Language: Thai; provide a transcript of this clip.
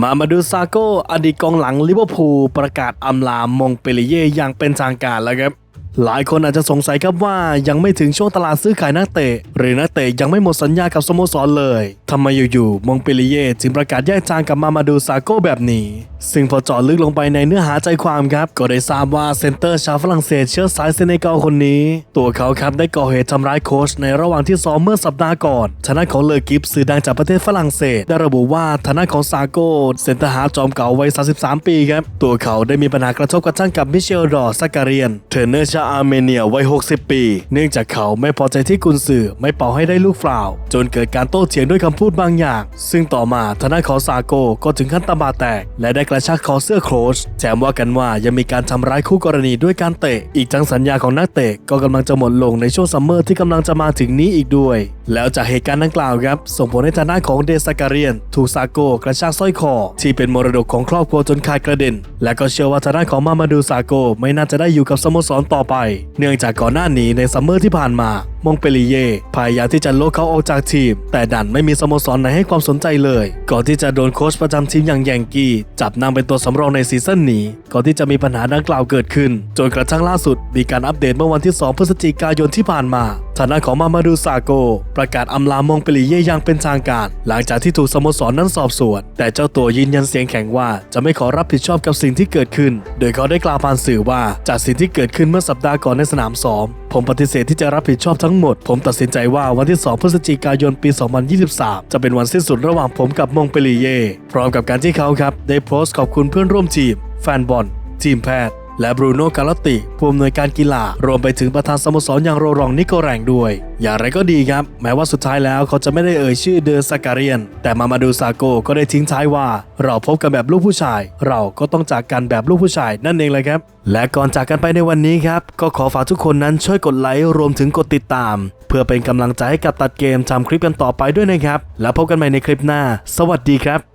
มามาดูซาโก้อดีตกองหลังลิเวอร์พูลประกาศอำลามงเปริเย่อย่างเป็นทางการแล้วครับ หลายคนอาจจะสงสัยครับว่ายังไม่ถึงช่วงตลาดซื้อขายนักเตะ หรือนักเตะยังไม่หมดสัญญากับสโมสรเลยทำไมอยู่ๆมงเปริเย่จึงประกาศแยกทางกับมามาดูซาโก้แบบนี้ ซึ่งพอเจาะลึกลงไปในเนื้อหาใจความครับ ก็ได้ทราบว่าเซนเตอร์ชาวฝรั่งเศสเชื้อสายเซเนกัลคนนี้ ตัวเขาครับได้ก่อเหตุทำร้ายโค้ชในระหว่างที่ซ้อมเมื่อสัปดาห์ก่อนทางด้านของเลอกิฟสื่อดังจากประเทศฝรั่งเศส ได้ระบุว่าทางด้านของซาโก้เซนเตอร์ฮาจอมเก่าวัย 33 ปีครับตัวเขาได้มีปัญหากระทบกระทั่งกับมิเชลรอซัการเรียนเทรนเนอร์ชาอาร์เมเนียวัย 60 ปี เนื่องจากเขาไม่พอใจที่กุนซือไม่เป่าให้ได้ลูกฟาวล์จนเกิดการโต้เถียงด้วยคำพูดบางอย่าง ซึ่งต่อมาทนายของซาโกก็ถึงขั้นตาบาแตก และได้กระชากคอเสื้อโค้ชแถมว่ากันว่ายังมีการทำร้ายคู่กรณีด้วยการเตะ อีกทั้งสัญญาของนักเตะก็กำลังจะหมดลงในช่วงซัมเมอร์ที่กำลังจะมาถึงนี้อีกด้วยแล้วจากเหตุการณ์ดังกล่าวครับ ส่งผลให้ทางด้านของเดซากาเรียน ถูกซาโกกระชากสร้อยคอ ที่เป็นมรดกของครอบครัวจนขาดกระเด็น และก็เชื่อว่าทางด้านของมามาดูซาโกไม่น่าจะได้อยู่กับสโมสรต่อไป เนื่องจากก่อนหน้านี้ในซัมเมอร์ที่ผ่านมา มงเปรีเย่พยายามที่จะโลกเขาออกจากทีม แต่ดันไม่มีสโมสรไหนให้ความสนใจเลย ก่อนที่จะโดนโค้ชประจำทีมอย่างแยงกี้ จับนางเป็นตัวสำรองในซีซั่นนี้ ก่อนที่จะมีปัญหาดังกล่าวเกิดขึ้น จนกระทั่งล่าสุด มีการอัปเดตเมื่อวันที่ 2 พฤศจิกายนที่ผ่านมาฐานะของมามาดูซาโก ประกาศอำลามงเปรีเย่อย่างเป็นทางการ หลังจากที่ถูกสโมสรนั้นสอบสวน แต่เจ้าตัวยืนยันเสียงแข็งว่าจะไม่ขอรับผิดชอบกับสิ่งที่เกิดขึ้น โดยเขาได้กล่าวผ่านสื่อว่าจากสิ่งที่เกิดขึ้นเมื่อสัปดาห์ก่อนในสนามซ้อม ผมปฏิเสธที่จะรับผิดชอบทั้งหมด ผมตัดสินใจว่าวันที่ 2 พฤศจิกายนปี 2023 จะเป็นวันสิ้นสุดระหว่างผมกับมงเปรีเย่พร้อมกับการที่เขาครับ ได้โพสต์ขอบคุณเพื่อนร่วมทีม แฟนบอลทีมแพทย์ และบรูโน่กาลอตติผู้อำนวยการกีฬารวมไปถึงประธานสโมสรอย่างโรรองนิโกแรงด้วย อย่างไรก็ดีครับ แม้ว่าสุดท้ายแล้วเขาจะไม่ได้เอ่ยชื่อเดอซาการียน แต่มามาดูซาโกก็ได้ทิ้งท้ายว่า เราพบกันแบบลูกผู้ชาย เราก็ต้องจากกันแบบลูกผู้ชายนั่นเองเลยครับ และก่อนจากกันไปในวันนี้ครับ ก็ขอฝากทุกคนนั้นช่วยกดไลค์รวมถึงกดติดตาม เพื่อเป็นกำลังใจให้กับตัดเกมทำคลิปกันต่อไปด้วยนะครับ แล้วพบกันใหม่ในคลิปหน้า สวัสดีครับ